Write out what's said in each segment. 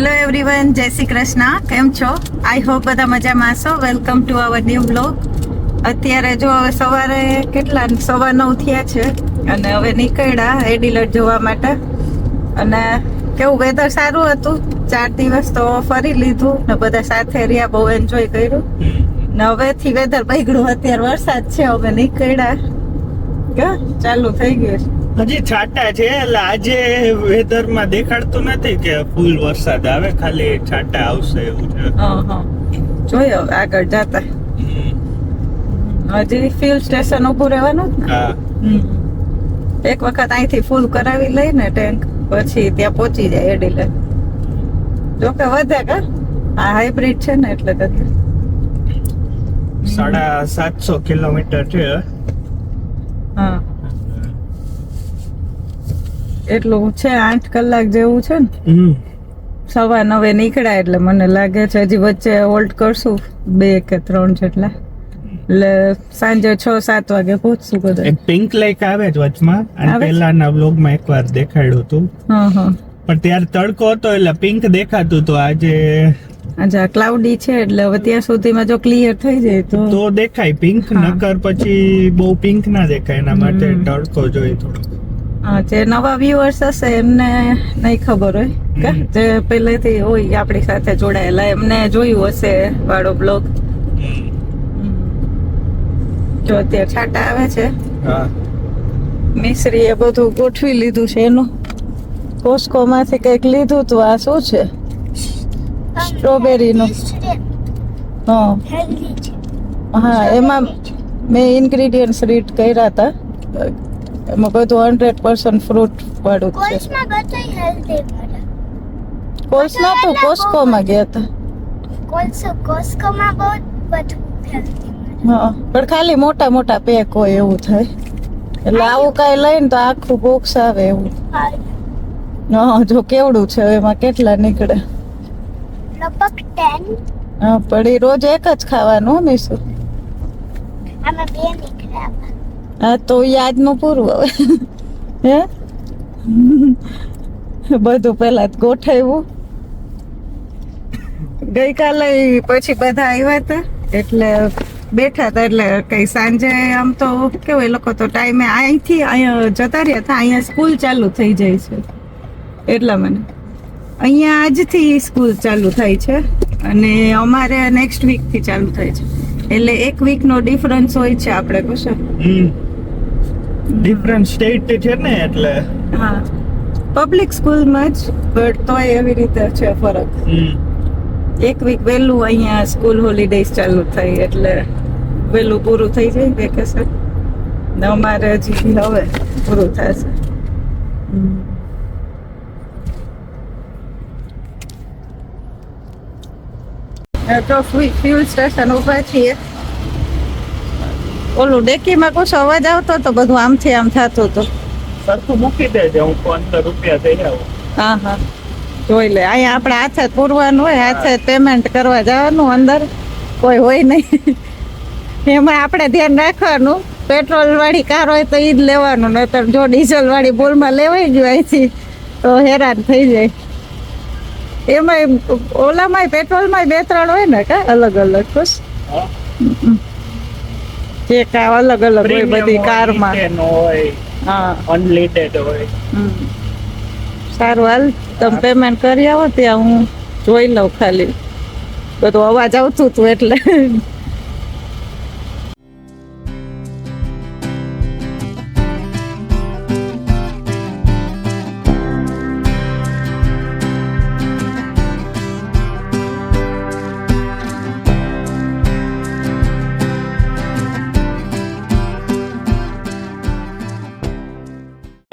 Hello everyone જય શ્રી કૃષ્ણ કેમ છો? આઈ હોપ બધા મજામાં છો welcome to our new blog અત્યારે જો હવે સવારે કેટલા, સવા નવ થયા છે અને હવે નીકળ્યા એડિલટ જોવા માટે. અને કેવું વેધર સારું હતું? ચાર દિવસ તો ફરી લીધું ને બધા સાથે રહ્યા, બહુ એન્જોય કર્યું. ને હવેથી વેધર બગડ્યું. અત્યારે વરસાદ છે, હવે નીકળ્યા. ચાલુ થઈ ગયું છે. હજી છાટા છે એટલે આજે વેધરમાં દેખાડતું નથી કે ફૂલ વરસાદ આવે ખાલી છાંટા આવશે એવું છે. હં, હં. જોયો હવે આગળ જતા. હજી ફ્યુલ સ્ટેશન ઊભું રહેવાનું જ ને? એક વખત અહીંથી ફૂલ કરાવી લઈ ને ટેન્ક પછી ત્યાં પહોંચી જાય એડીલે જોકે વધે કા? આ હાઇબ્રિડ છે ને એટલે કદાચ સાડા સાતસો કિલોમીટર છે. હા. એટલું છે આઠ કલાક જેવું છે ને. સવા નવે નીકળ્યા એટલે મને લાગે છે હજી વચ્ચે હોલ્ટ કરશું બે કે ત્રણ જેટલા. એટલે સાંજે છ સાત વાગે પહોંચશું કદાચ એક પિંક લેક આવે જ વચમાં અને પહેલાના બ્લોગમાં એકવાર દેખાડ્યું હતું. પણ ત્યારે તડકો હતો એટલે પિંક દેખાતું હતું. આજે આજે આ ક્લાઉડી છે એટલે હવે ત્યાં સુધીમાં જો ક્લિયર થઈ જાય તો તો દેખાય પિંક નકર પછી બહુ પિંક ના દેખાય એના માટે તડકો જોઈએ થોડો જે નવા વ્યુઅર્સ હશે એમને નહીં ખબર હોય કે જે પહેલેથી હોય આપણી સાથે જોડાયેલા. એમને જોયું હશે વાળો બ્લોગ જો અત્યારે છાટા આવે છે. મિસ્ત્રી એ બધું ગોઠવી લીધું છે એનું. કોસ્કો માંથી કંઈક લીધું તું. આ શું છે? સ્ટ્રોબેરીનું. હા. હા એમાં મેં ઇન્ગ્રીડિયન્ટ્સ રીડ કર્યા હતા. એમાં બધું હંડ્રેડ પર્સન્ટ ફ્રૂટ વાળું છે. કોર્સમાં બધું તો કોસ્કો માં ગયા હતા કોસ્કો માં બહુ બધું હા પણ ખાલી મોટા મોટા પેક હોય એવું થાય. એટલે આવું કાંઈ લઈને તો આખું બોક્સ આવે એવું. હા. જો કેવડું છે એમાં કેટલા નીકળે. લગભગ ટેન હા પણ એ રોજ એક જ ખાવાનું ને શું આમાં બે નીકળ્યા હા તો આજનું પૂરું હવે. હે? બધું પેલા ગોઠવ્યું. ગઈકાલે પછી બધા આવ્યા હતા, એટલે બેઠા હતા, એટલે કઈ સાંજે આમ તો કેવું, એ લોકો તો ટાઈમે અહીંથી અહીંયા જતા રહ્યા હતા, અહીંયા સ્કૂલ ચાલુ થઈ જાય છે. એટલા મને. અહીંયા આજથી સ્કૂલ ચાલુ થાય છે અને અમારે નેક્સ્ટ વીકથી ચાલુ થાય છે. એટલે એક વીકનો ડિફરન્સ હોય છે આપણે કશું ડિફરન્ટ સ્ટેટ છે ને એટલે. હા. પબ્લિક સ્કૂલમાં જ બટ તોય એવી રીતે છે ફરક. એક વીક વહેલું અહીંયા સ્કૂલ હોલિડેઝ ચાલુ થઈ એટલે વહેલું પૂરું થઈ જાય વેકેશન ને અમારે હજી હવે પૂરું થશે. તો ફ્યુલ સ્ટેશન ઊભા છીએ. ઓલું ડેકીમાં કુછ અવાજ આવતો તો બધું આમથી આમ થતું હતું. સરખું મૂકી દેજે હું પંદર રૂપિયા દઈ આવું. હા હા. જોઈ લે અહીંયા આપણે હાથે પૂરવાનું હોય હાથે પેમેન્ટ કરવા જવાનું અંદર. કોઈ હોય નહીં. એમાં આપણે ધ્યાન રાખવાનું. પેટ્રોલ વાળી કાર હોય તો ઈ જ લેવાનું નહીતર જો ડીઝલ વાળી બોલમાં લેવાઈ ગયું અહીંથી તો હેરાન થઈ જાય. એમાં ઓલામાં પેટ્રોલમાં બે ત્રણ હોય ને કા? અલગ અલગ ખુશ. જે અલગ અલગ હોય બધી કાર કારમાં. હોય હા. અનલિમિટેડ હોય. સારું હાલ તમે પેમેન્ટ કરી આવો ત્યાં હું જોઈ લઉં ખાલી. બધું અવાજ આવતું હતું એટલે.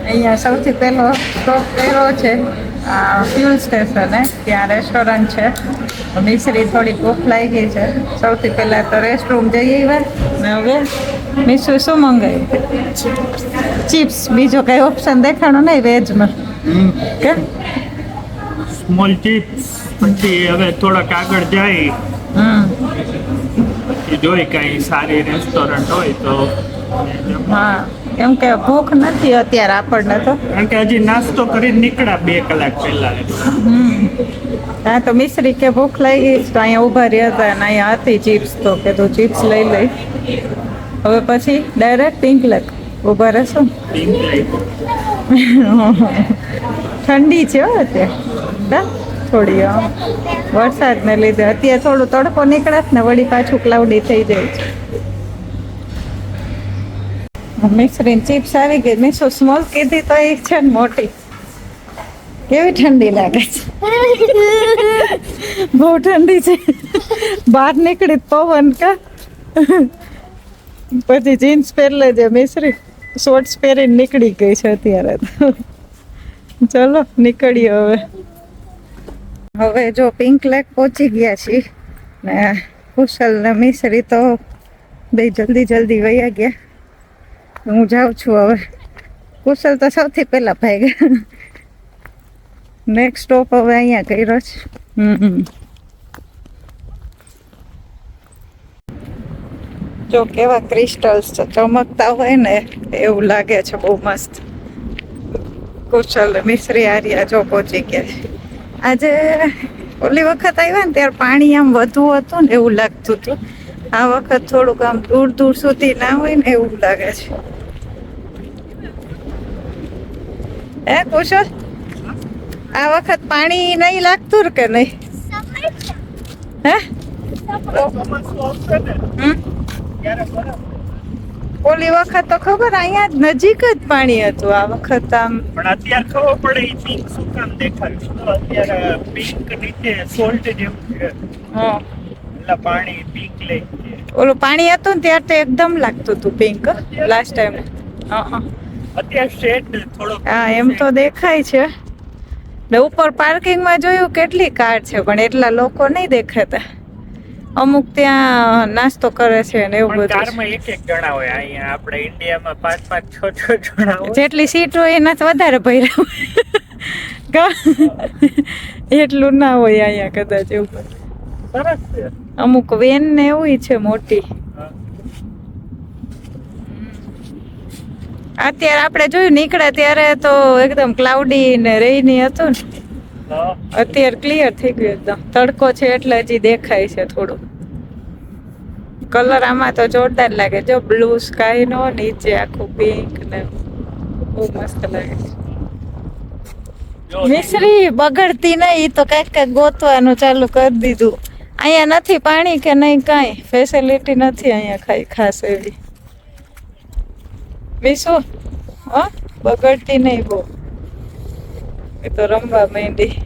અહીંયા સૌથી પહેલો સ્ટોપ પહેલો છે ફ્યુલ સ્ટેશન ત્યાં રેસ્ટોરન્ટ છે. મિશ્રી થોડી ભૂખ લાગી છે. સૌથી પહેલાં તો રેસ્ટરૂમ જઈ આવ્યા. ને હવે મિશ્રી શું મંગાવ્યું ચિપ્સ બીજો કંઈ ઓપ્શન દેખાણો નહીં વેજમાં કે? સ્મોલ ચિપ્સ પછી હવે થોડાક આગળ જાય. જોઈ કઈ સારી રેસ્ટોરન્ટ હોય તો. હા. કેમ કે ભૂખ નથી અત્યારે આપણને તો. કારણ કે હજી નાસ્તો કરી નીકળ્યા બે કલાક પહેલા. હા તો મિશ્રી કે ભૂખ લાગી તો અહીંયા ઊભા રહ્યા હતા અને અહીંયા હતી ચિપ્સ તો કે તું ચિપ્સ લઈ લઈ હવે પછી ડાયરેક્ટ પિંક લેક ઊભા રહેશો. ઠંડી છે હો અત્યારે. થોડી વરસાદને લીધે. અત્યારે થોડું તડકો નીકળે ને વળી પાછું ક્લાઉડી થઈ જાય છે. મિશ્રીન ચિપ્સ આવી ગઈ. મેં શું સ્મોલ કીધી તો એ છે ને મોટી. કેવી ઠંડી લાગે છે? બહુ ઠંડી છે. બહાર નીકળી પવન કા? પછી જીન્સ પહેરી લેજે મિશ્રી શોર્ટ્સ પહેરીને નીકળી ગઈ છે અત્યારે તો. ચલો, નીકળીએ હવે. હવે જો પિંક લેક પહોંચી ગયા છીએ ને કુશલ ને મિશ્રી તો બે જલ્દી જલ્દી વયા ગયા. હું જાઉં છું હવે. કુશલ તો સૌથી પહેલા ભાઈ નેક્સ્ટ સ્ટોપ હવે અહીંયા કર્યો છે. જો કેવા ક્રિસ્ટલ્સ છે, ચમકતા હોય ને એવું લાગે છે બહુ મસ્ત. કુશલ, મિશ્રી, આર્યા જો પહોંચી ગયા આજે ઓલી વખત આવ્યા ને ત્યારે પાણી આમ વધુ હતું ને એવું લાગતું હતું. આ વખત થોડુંક આમ દૂર દૂર સુધી ના હોય ને એવું લાગે છે. હે કુશળ આ વખત પાણી નહીં લાગતું કે નહીં? હે? ઓલી વખત તો ખબર અહીંયા જ નજીક જ પાણી હતું આ વખત આમ. પણ અત્યારે ખબર પડે એ પિંક શું કામ દેખાયું. છે તો અત્યારે પિંક નીચે સોલ્ટ જેવું છે. હા. એટલે પાણી પિંક લઈ ઓલું પાણી હતું ને ત્યારે તો એકદમ લાગતું હતું પિંક લાસ્ટ ટાઈમ હા થોડો હા એમ તો દેખાય છે. ને ઉપર પાર્કિંગમાં જોયું કેટલી કાર છે પણ એટલા લોકો નહીં દેખાતા. અમુક ત્યાં નાસ્તો કરે છે ને એવું બધું. કારમાં એક એક જણા હોય અહીંયા આપણે ઇન્ડિયામાં પાંચ પાંચ છ છ જણા હોય. જેટલી સીટ હોય એનાથી વધારે ભર્યા હોય. એટલું ના હોય અહીંયા કદાચ એવું. સરસ અમુક વેન ને એવું છે મોટી હા. અત્યારે આપણે જોયું નીકળ્યા ત્યારે તો એકદમ ક્લાઉડી ને રેની હતું ને. અત્યારે ક્લિયર થઈ ગયું એકદમ. તડકો છે એટલે હજી દેખાય છે થોડું. કલર આમાં તો જોરદાર લાગે. જો બ્લુ સ્કાય નો, નીચે આખું પિંક ને બહુ મસ્ત લાગે છે. મિશ્રી, બગડતી નહીં ઈ તો કંઈક કંઈક ગોતવાનું ચાલુ કરી દીધું. અહીંયા નથી પાણી કે નહીં કાંઈ? ફેસિલિટી નથી અહીંયા ખાઈ ખાસ એવી. મીસુ હા? બગડતી નહીં બહુ. એ તો રમવા માંડી.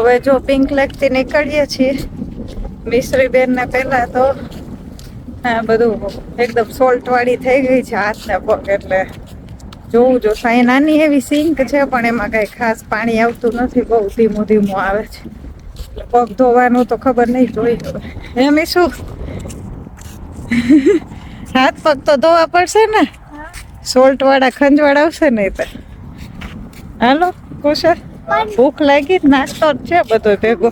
હવે જો પિંક લેકથી નીકળીએ છીએ મિશ્રી બેનને પહેલાં તો હા બધું એકદમ સોલ્ટવાળી થઈ ગઈ છે હાથને પગ એટલે જોવું જો સાઈ નાની એવી સિંક છે પણ એમાં કાંઈ ખાસ પાણી આવતું નથી બહુ ધીમું ધીમું આવે છે. પગ ધોવાનું તો ખબર નહીં જોઈ હવે. એમ શું હાથ પગ તો ધોવા પડશે ને? સોલ્ટ વાળા ખંજવાળ આવશે નહીં તો. હાલો કુશળ ભૂખ લાગી નાસ્તો જ છે બધો ભેગો.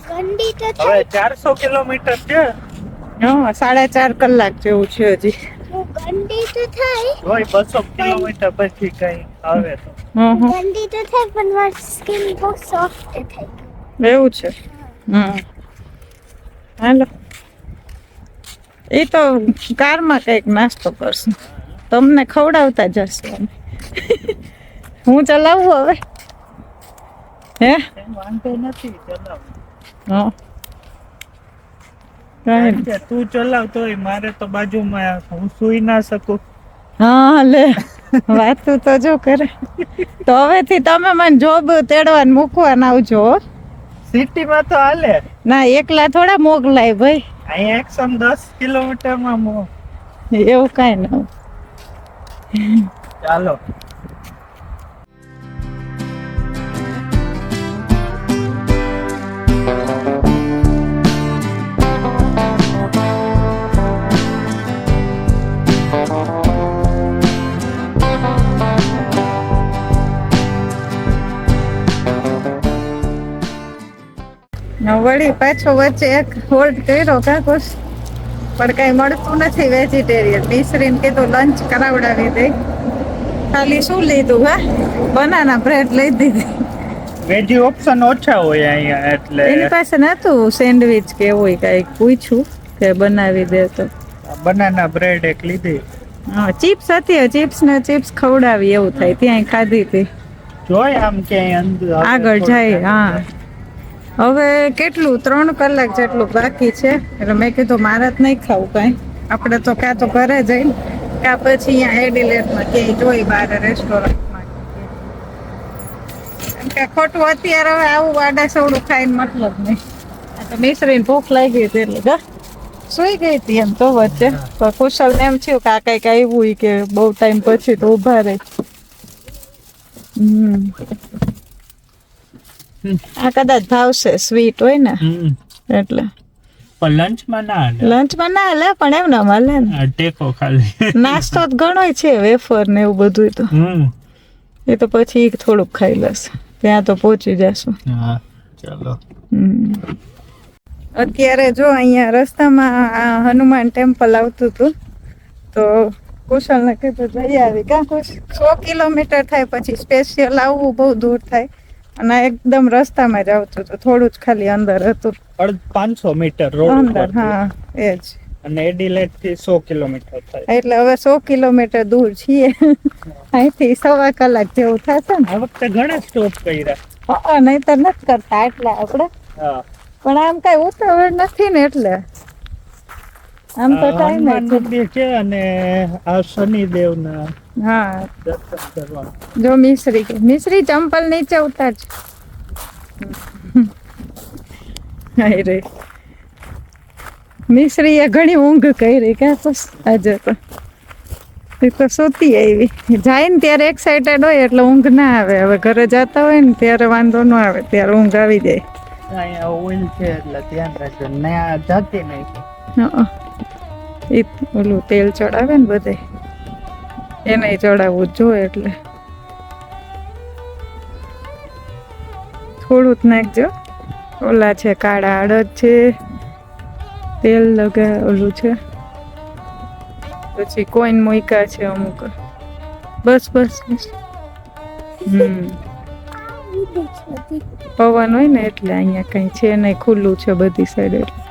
હવે ચારસો કિલોમીટર છે. હા સાડા ચાર કલાક જેવું છે હજી. હું તો થાય. હોય બસો કિલોમીટર પછી કઈ આવે તો. હં હં. તો થાય પણ મારી સ્કિન બહુ સોફ્ટ થઈ એવું છે. હમ. હાલો. એ તો કારમાં કંઈક નાસ્તો કરશું. તમને ખવડાવતા જશે હું ચલાવું હવે? હે? નથી ચલાવ. તું ચલાવ તોય મારે તો બાજુમાં હું સુઈ ના શકું. હા લે. વાતું તો જો કરે. તો હવેથી તમે મને જોબ તેડવાને મૂકવાના આવજો સિટીમાં તો હાલે. ના એકલા થોડા મોકલાય ભાઈ. અહીંયા એકસો દસ કિલોમીટરમાં મો. એવું કાંઈ ના ચાલો. વળી પાછો વચ્ચે એક હોલ્ડ કર્યો કાકુસ પણ કઈ મળતું નથી વેજીટેરિયન મિશ્રીને કીધું લંચ કરાવડાવી દે. ખાલી શું લીધું હા? બનાના બ્રેડ લઈ દીધી. વેજી ઓપ્શન ઓછા હોય અહીંયા એટલે એની પાસે નતું સેન્ડવિચ કે એવું કંઈક પૂછ્યું કે બનાવી દે તો. બનાના બ્રેડ એક લીધી. હા ચિપ્સ હતી ચિપ્સ ને ચિપ્સ ખવડાવી એવું થાય. ત્યાં ખાધી હતી. જોય આમ કે આગળ જાય હા. હવે કેટલું? ત્રણ કલાક જેટલું બાકી છે. એટલે મેં કીધું મારે જ નહીં ખાવું કાંઈ. આપણે તો કાં તો ઘરે જઈને કાં પછી અહીંયા એડિલેટમાં ક્યાંય જોઈ બહાર રેસ્ટોરન્ટમાં કે ખોટું અત્યારે હવે આવું વાડા સવડું ખાઈને મતલબ નહીં. તો મિશ્રીને ભૂખ લાગી હતી એટલે ગા સુઈ ગઈ હતી એમ તો વચ્ચે. પણ કુશલ એમ થયું કે આ કંઈક આવ્યું કે બહુ ટાઈમ પછી તો ઊભા રહે. હમ. આ કદાચ ભાવશે સ્વીટ હોય ને. એટલે. પણ લંચમાં ના હાલે. લંચમાં ના લે પણ એમ ના હાલે ને ટેકો ખાલી. નાસ્તો તો ઘણો છે વેફર ને એવું બધું તો. એ તો પછી થોડુંક ખાઈ લેશે. ત્યાં તો પહોંચી જશું. હા ચલો. અત્યારે જો અહીંયા રસ્તામાં આ હનુમાન ટેમ્પલ આવતું હતું તો કુશલને કીધું જઈ આવી. કાં કુશ સો કિલોમીટર થાય પછી સ્પેશિયલ આવવું બહુ દૂર થાય. અને એકદમ રસ્તામાં જ આવતું હતું. થોડું જ ખાલી અંદર હતું. પાંચસો મીટર રોડ અંદર હા એ જ અને એડિલેટથી સો કિલોમીટર થાય. એટલે હવે સો કિલોમીટર દૂર છીએ. અહીંથી સવા કલાક જેવું થશે ને. આ વખતે ઘણા સ્ટોપ કર્યા. હા નહીતર નથી કરતા એટલે આપણે. પણ આમ કઈ ઉતાવળ નથી ને એટલે. આમ તો ટાઈમ મંદિર છે અને આ શનિદેવ ના હા જો મિશ્રી કે મિશ્રી ચંપલ નીચે ઉતાર હાય રે. મિશ્રી એ ઘણી ઊંઘ કરી કે બસ આજે તો એ તો સૂતી આવી. જાય ને ત્યારે એક્સાઇટેડ હોય એટલે ઊંઘ ના આવે. હવે ઘરે જતા હોય ને ત્યારે વાંધો ન આવે. ત્યારે ઊંઘ આવી જાય. અહીંયા ઓઇલ છે એટલે ધ્યાન રાખજો. ને જાતી નહીં. ઈ ઓલું તેલ ચડાવે ને બધે. એને ચડાવવું જ જોઈએ એટલે. થોડું જ નાખજો. ઓલા છે, કાળા અડદ છે, તેલ લગા ઓલું છે. પછી કોઈન મોઈકા છે અમુક. બસ બસ બસ. હમ. પવન હોય ને એટલે અહીંયા કઈ છે નહીં, ખુલ્લું છે બધી સાઈડ એટલે.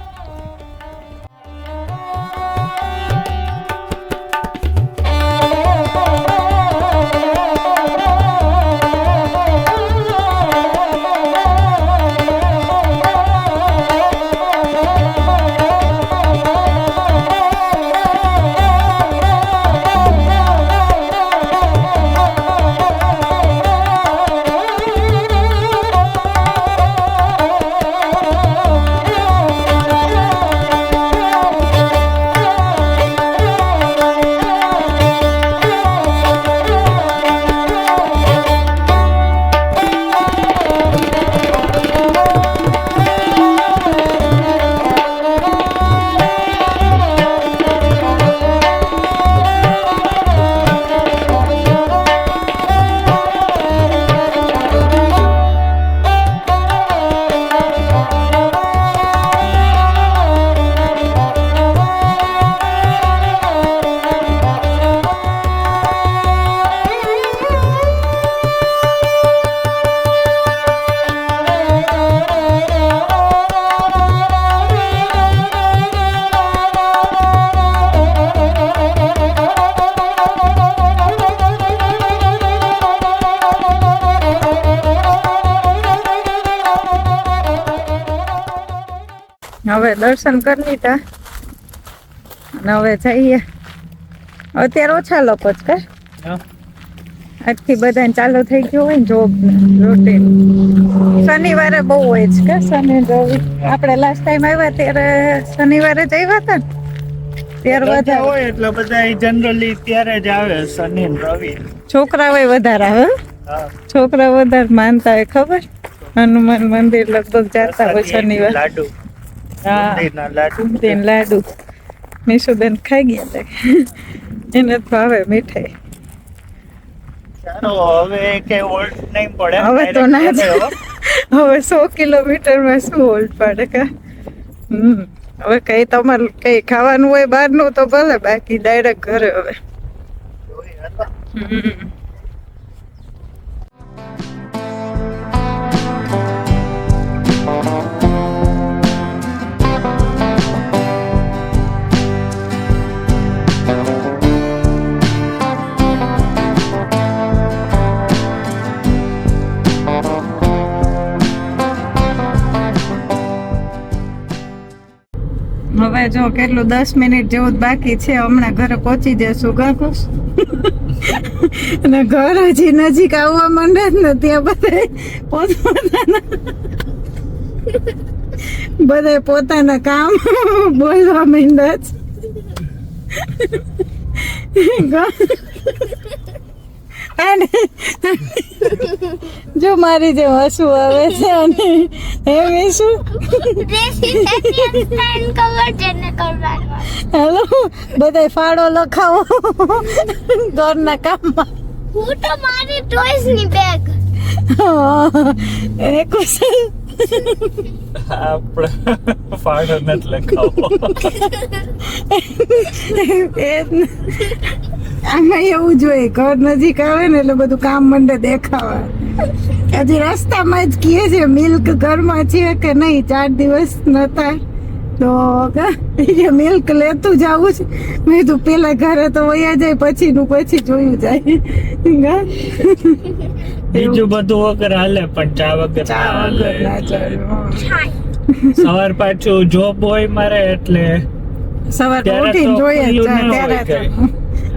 હવે દર્શન કરી લીધા. અને હવે જઈએ. અત્યારે ઓછા લોકો જ કે આજથી બધાને ચાલુ થઈ ગયું હોય ને જોબ રૂટીન શનિવારે બહુ હોય છે કે શનિ રવિ. આપણે લાસ્ટ ટાઈમ આવ્યા ત્યારે શનિવારે જ આવ્યા હતા ને. ત્યારે બધા હોય એટલે બધા જનરલી ત્યારે જ આવે શનિ રવિ. છોકરા હોય વધારે આવે છોકરા વધારે માનતા હોય ખબર? હનુમાન મંદિર લગભગ જતા હોય શનિવાર. લાડુ. હા લાડુ. બુંદીન ખાઈ ગયા તા એને ભાવે મીઠાઈ. હવે કે ઓલ્ડ નહીં પડે. હવે તો ના. હવે સો કિલોમીટરમાં શું હોલ્ડ પડે કા? હમ હવે કઈ તમારે કઈ ખાવાનું હોય બહારનું તો ભલે બાકી ડાયરેક્ટ ઘરે હવે. હમ. જો કેટલું દસ મિનિટ જેવું બાકી છે, હમણાં ઘરે પહોંચી જશું ગાકુસ અને ઘર હજી નજીક આવવા માંડે જ ને, ત્યાં બધા પોતપોતાના બધા પોતાના કામ બોલવા માંડ્યા છે જો મારી જે હસવું આવે છે અને એમ શું હેલો બધા ફાળો લખાવો. ઘરના કામમાં. હું તો મારી ટોયસની બેગ એ કુશલ આપણે ફાળો નથી લખાવો એ. આમાં એવું જોઈએ ઘર નજીક આવે ને એટલે બધું કામ મંડે દેખાવા હજી રસ્તામાં જ કહે છે મિલ્ક ઘરમાં છે કે નહીં ચાર દિવસ નતા તો એ મિલ્ક લેતું જવું છે મેં કીધું, પેલા ઘરે તો વયા જાય પછી નું પછી જોયું જાય? બીજું બધું વગર હાલે પણ ચા વગર ના હાલે. સવાર પાછું જોબ હોય મારે એટલે સવારે ઉઠીને જોઈએ ત્યારે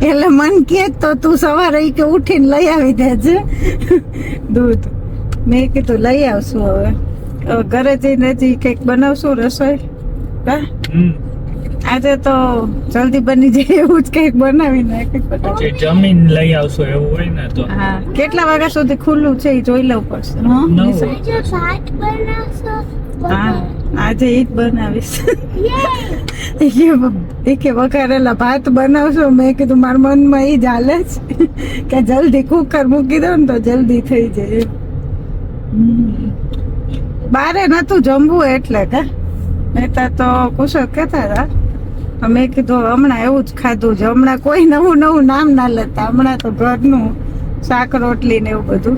એટલે મન કે તો તું સવારે કે ઉઠીને લઈ આવી દેજે. દૂધ. મેં કીધું લઈ આવશું હવે. ઘરે જઈને હજી કંઈક બનાવશું રસોઈ. હા. આજે તો જલ્દી બની જાય એવું જ કંઈક બનાવી નાખે. જમીન લઈ આવશો એવું હોય ને તો. હા કેટલા વાગ્યા સુધી ખુલ્લું છે એ જોઈ લેવું પડશે. હં? આજે ઈ જ બનાવીશ. એ કે વઘારેલા ભાત બનાવશો. મેં કીધું મારા મનમાં એ જ હાલે છે. કે જલ્દી કુકર મૂકી દો ને તો જલ્દી થઈ જાય. બારે નતું જમવું એટલે કે? નહીતર તો કુશળ કહેતા હતા. મેં કીધું હમણાં એવું જ ખાધું છે. હમણાં કોઈ નવું નવું નામ ના લેતા. હમણાં તો ઘરનું શાક રોટલી ને એવું બધું.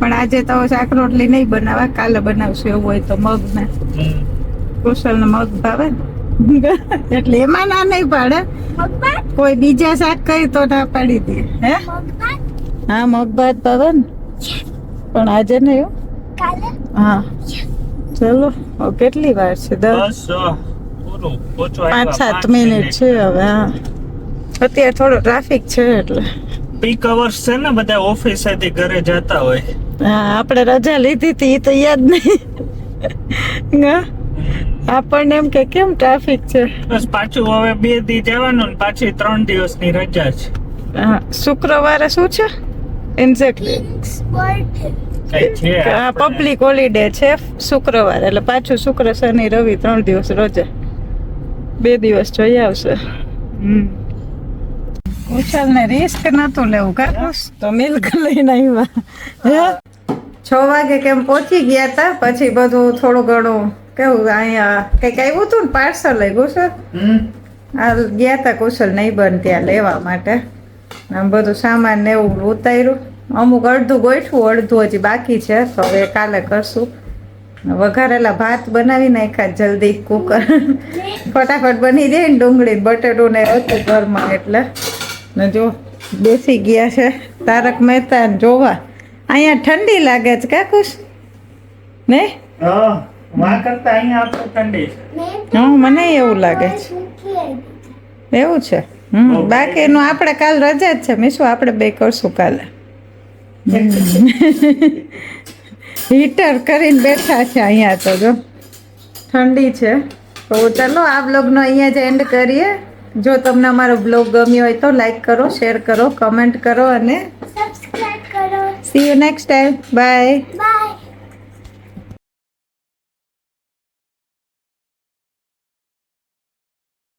પણ આજે તો શાક રોટલી નહીં બનાવવા કાલે બનાવશું એવું હોય તો મગના ને. કુશળ ને મગ ભાવે. એટલે એમાં ના નહીં પાડે કોઈ બીજા શાક કહી તો ના પાડી દે. હે? હા મગ ભાત ભાવે ને. પણ આજે નહીં હો. ચલો કેટલી વાર છે? દસ? પાંચ સાત મિનિટ. છે હવે હા. અત્યારે થોડો ટ્રાફિક છે એટલે. પીક અવર્સ છે ને બધા ઓફિસથી ઘરે જતા હોય. હા આપણે રજા લીધી હતી એ તો યાદ નહીં. હા? આપણને એમ કે કેમ ટ્રાફિક છે? બસ પાછું હવે બે દી જવાનું ને પાછી ત્રણ દિવસની રજા છે. હા શુક્રવારે શું છે? એક્ઝેક્ટલી પબ્લિક હોલિડે છે શુક્રવાર એટલે પાછું શુક્ર શનિ રવિ ત્રણ દિવસ રજા. બે દિવસ જોઈ આવશે. ઉછાલ કુશલ ને રિસ્ક નતું લેવું કાકુસ તો મિલ્ક લઈને આવ્યા. છ વાગે કેમ પહોંચી ગયા તા પછી બધું થોડું ઘણું કેવું અહીંયા કંઈક આવ્યું હતું ને પાર્સલ લઈ કુશલ આ ગયા તા કુશલ નહીં બન ત્યાં લેવા માટે. આમ બધું સામાન ને એવું ઉતાર્યું. અમુક અડધું ગોઠવું અડધું હજી બાકી છે. તો હવે કાલે કરશું. વઘારેલા ભાત બનાવી નાખ્યા જલ્દી કુકર ફટાફટ બની જાય ને ડુંગળી બટેટું ને હતું ઘરમાં એટલે. ને જો બેસી ગયા છે તારક મહેતા ને જોવા. અહીંયા ઠંડી લાગે છે કાકુશ નહીં હા. મને એવું લાગે છે. એવું છે? હમ. બાકીનું આપણે કાલ રજા જ છે. મીશું આપણે બે કરશું કાલે. હીટર કરીને બેઠા છે અહીંયા તો જો. ઠંડી છે. તો ચાલો આ બ્લોગનો અહીંયા જ એન્ડ કરીએ. જો તમને અમારો બ્લોગ ગમ્યો હોય તો લાઈક કરો શેર કરો કમેન્ટ કરો અને સબસ્ક્રાઇબ કરો. See you next time bye bye